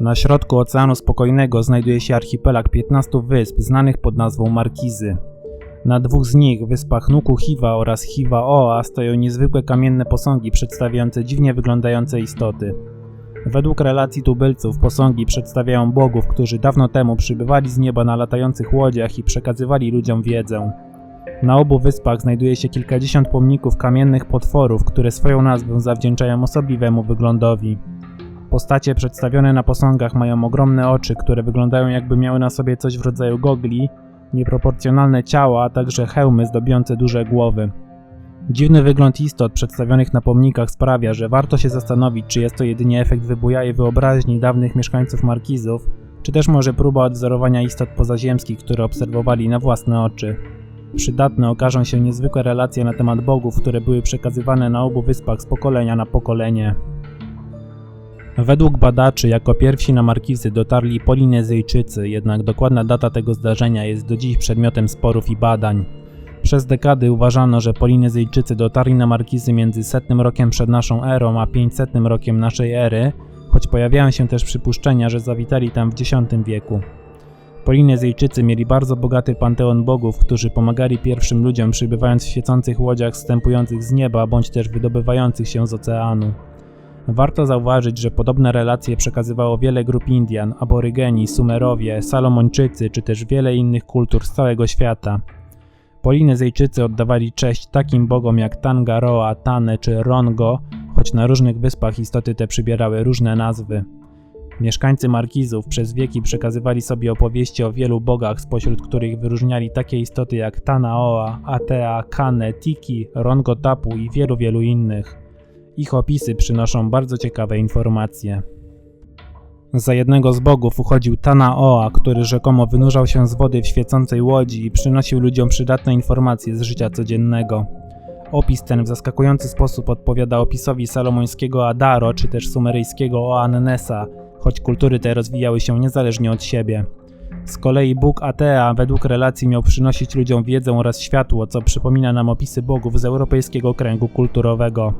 Na środku Oceanu Spokojnego znajduje się archipelag 15 wysp znanych pod nazwą Markizy. Na dwóch z nich, wyspach Nuku Hiva oraz Hiva Oa, stoją niezwykłe kamienne posągi przedstawiające dziwnie wyglądające istoty. Według relacji tubylców posągi przedstawiają bogów, którzy dawno temu przybywali z nieba na latających łodziach i przekazywali ludziom wiedzę. Na obu wyspach znajduje się kilkadziesiąt pomników kamiennych potworów, które swoją nazwę zawdzięczają osobliwemu wyglądowi. Postacie przedstawione na posągach mają ogromne oczy, które wyglądają jakby miały na sobie coś w rodzaju gogli, nieproporcjonalne ciała, a także hełmy zdobiące duże głowy. Dziwny wygląd istot przedstawionych na pomnikach sprawia, że warto się zastanowić, czy jest to jedynie efekt wybujałej wyobraźni dawnych mieszkańców Markizów, czy też może próba odwzorowania istot pozaziemskich, które obserwowali na własne oczy. Przydatne okażą się niezwykłe relacje na temat bogów, które były przekazywane na obu wyspach z pokolenia na pokolenie. Według badaczy jako pierwsi na Markizy dotarli Polinezyjczycy, jednak dokładna data tego zdarzenia jest do dziś przedmiotem sporów i badań. Przez dekady uważano, że Polinezyjczycy dotarli na Markizy między setnym rokiem przed naszą erą a 500 rokiem naszej ery, choć pojawiają się też przypuszczenia, że zawitali tam w X wieku. Polinezyjczycy mieli bardzo bogaty panteon bogów, którzy pomagali pierwszym ludziom przybywając w świecących łodziach wstępujących z nieba bądź też wydobywających się z oceanu. Warto zauważyć, że podobne relacje przekazywało wiele grup Indian, aborygeni, Sumerowie, Salomończycy czy też wiele innych kultur z całego świata. Polinezyjczycy oddawali cześć takim bogom jak Tangaroa, Tane czy Rongo, choć na różnych wyspach istoty te przybierały różne nazwy. Mieszkańcy Markizów przez wieki przekazywali sobie opowieści o wielu bogach, spośród których wyróżniali takie istoty jak Tanaoa, Atea, Kane, Tiki, Rongo Tapu i wielu, wielu innych. Ich opisy przynoszą bardzo ciekawe informacje. Za jednego z bogów uchodził Tanaoa, który rzekomo wynurzał się z wody w świecącej łodzi i przynosił ludziom przydatne informacje z życia codziennego. Opis ten w zaskakujący sposób odpowiada opisowi salomońskiego Adaro czy też sumeryjskiego Oannesa, choć kultury te rozwijały się niezależnie od siebie. Z kolei Bóg Atea według relacji miał przynosić ludziom wiedzę oraz światło, co przypomina nam opisy bogów z europejskiego kręgu kulturowego.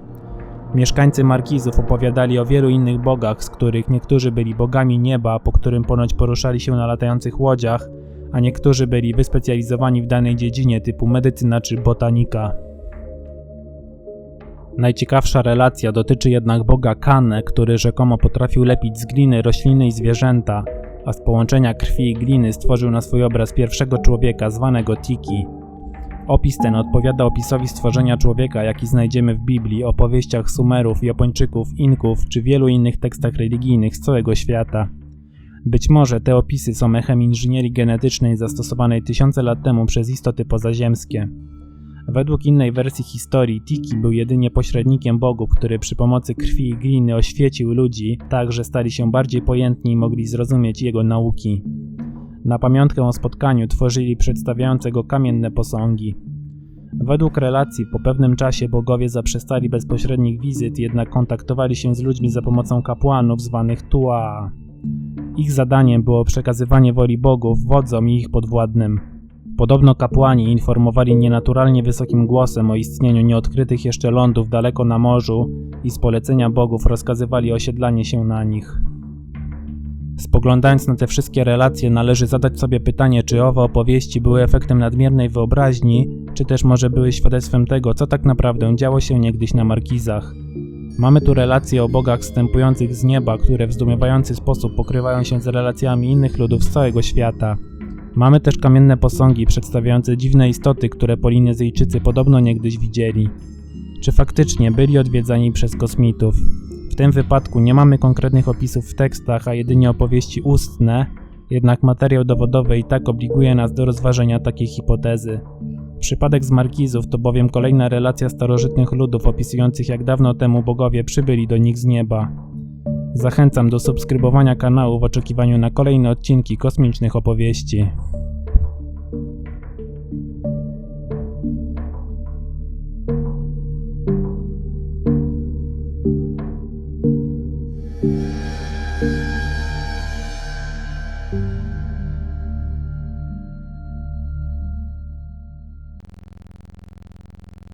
Mieszkańcy Markizów opowiadali o wielu innych bogach, z których niektórzy byli bogami nieba, po którym ponoć poruszali się na latających łodziach, a niektórzy byli wyspecjalizowani w danej dziedzinie typu medycyna czy botanika. Najciekawsza relacja dotyczy jednak boga Kane, który rzekomo potrafił lepić z gliny rośliny i zwierzęta, a z połączenia krwi i gliny stworzył na swój obraz pierwszego człowieka zwanego Tiki. Opis ten odpowiada opisowi stworzenia człowieka, jaki znajdziemy w Biblii, opowieściach Sumerów, Japończyków, Inków czy wielu innych tekstach religijnych z całego świata. Być może te opisy są echem inżynierii genetycznej zastosowanej tysiące lat temu przez istoty pozaziemskie. Według innej wersji historii Tiki był jedynie pośrednikiem bogów, który przy pomocy krwi i gliny oświecił ludzi, tak że stali się bardziej pojętni i mogli zrozumieć jego nauki. Na pamiątkę o spotkaniu tworzyli przedstawiające go kamienne posągi. Według relacji po pewnym czasie bogowie zaprzestali bezpośrednich wizyt, jednak kontaktowali się z ludźmi za pomocą kapłanów zwanych Tuaa. Ich zadaniem było przekazywanie woli bogów wodzom i ich podwładnym. Podobno kapłani informowali nienaturalnie wysokim głosem o istnieniu nieodkrytych jeszcze lądów daleko na morzu i z polecenia bogów rozkazywali osiedlanie się na nich. Spoglądając na te wszystkie relacje, należy zadać sobie pytanie, czy owe opowieści były efektem nadmiernej wyobraźni, czy też może były świadectwem tego, co tak naprawdę działo się niegdyś na Markizach. Mamy tu relacje o bogach wstępujących z nieba, które w zdumiewający sposób pokrywają się z relacjami innych ludów z całego świata. Mamy też kamienne posągi przedstawiające dziwne istoty, które Polinezyjczycy podobno niegdyś widzieli. Czy faktycznie byli odwiedzani przez kosmitów? W tym wypadku nie mamy konkretnych opisów w tekstach, a jedynie opowieści ustne, jednak materiał dowodowy i tak obliguje nas do rozważenia takiej hipotezy. Przypadek z Markizów to bowiem kolejna relacja starożytnych ludów opisujących jak dawno temu bogowie przybyli do nich z nieba. Zachęcam do subskrybowania kanału w oczekiwaniu na kolejne odcinki kosmicznych opowieści.